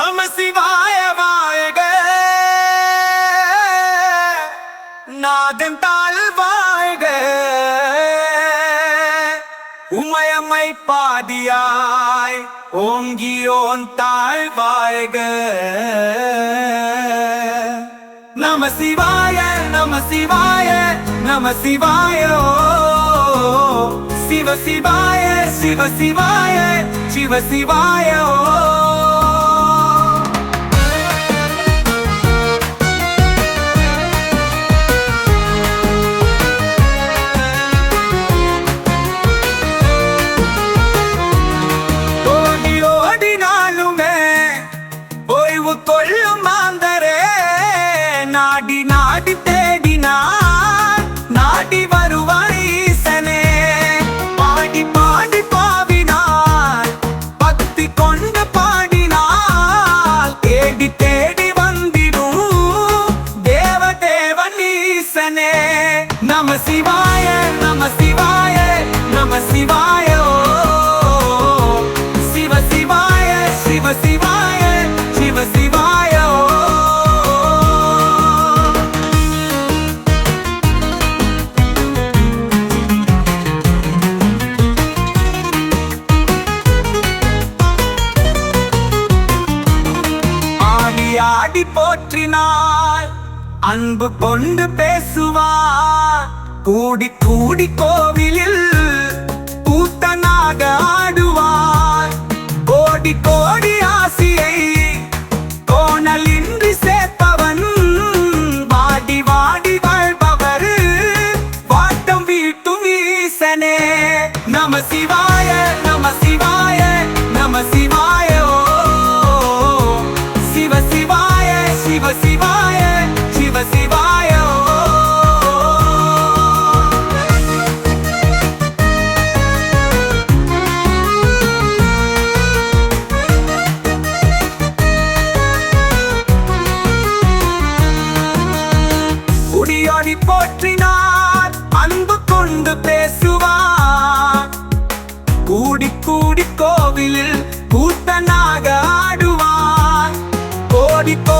நம சிவாய வாயக நாதன் தாழ் வாழ்க உமையம்மை பாதியாய் ஓங்கியோன் தாழ் வாழ்க நம சிவாய நம சிவாய நம சிவாயோ சிவ சிவாய சிவ சிவாய சிவ சிவாயோ கொள்ளும் மாந்தரே நாடி நாடி தேடினார். நாடி வருவார் ஈசனே. பாடி பாடி பாவினார். பக்தி கொண்டு பாடினால் தேடி தேடி வந்திடும். தேவ தேவன் ஈசனே. நம சிவா பாடி போற்றினார் அன்பு கொண்டு பேசுவார். கூடி கூடி கோவிலில் பூத்தனாக ஆடுவார். கோடி கோடி ஆசியை கோணலின்றி சேர்ப்பவன். வாடி வாடி வாழ்பவர். வாட்டம் வீட்டும் ஈசனே. நம சிவாய நம சிவாய நம சிவாய சிவ சிவாய சிவ சிவாய குடியாடி போற்றினார் அன்பு கொண்டு பேசுவார். கூடி கூடி கோவிலில் கூட்டனாக ஆடுவார். கோடி கோ